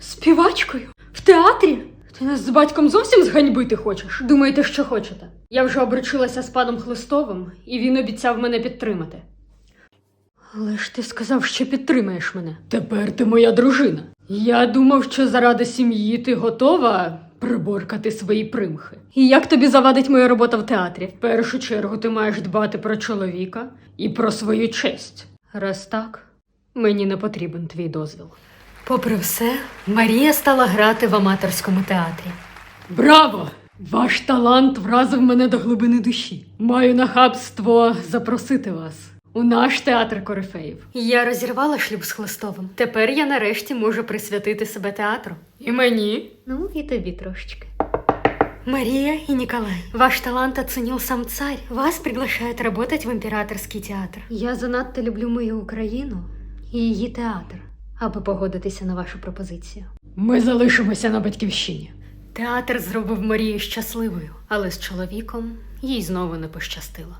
Співачкою? В театрі? Ти нас з батьком зовсім зганьбити хочеш? Думаєте, що хочете? Я вже обручилася з паном Хлистовим, і він обіцяв мене підтримати. Але ж ти сказав, що підтримаєш мене. Тепер ти моя дружина. Я думав, що заради сім'ї ти готова приборкати свої примхи. І як тобі завадить моя робота в театрі? В першу чергу ти маєш дбати про чоловіка і про свою честь. Раз так, мені не потрібен твій дозвіл. Попри все, Марія стала грати в аматорському театрі. Браво! Ваш талант вразив мене до глибини душі. Маю нахабство запросити вас у наш театр корифеїв. Я розірвала шлюб з Хлистовим. Тепер я нарешті можу присвятити себе театру. І мені. Ну і тобі трошечки. Мария и Николай, ваш талант оценил сам царь. Вас приглашают работать в императорский театр. Я занадто люблю мою Україну і її театр, аби погодитися на вашу пропозицію. Ми залишимося на батьківщині. Театр зробив Марію щасливою, але з чоловіком їй знову не пощастило.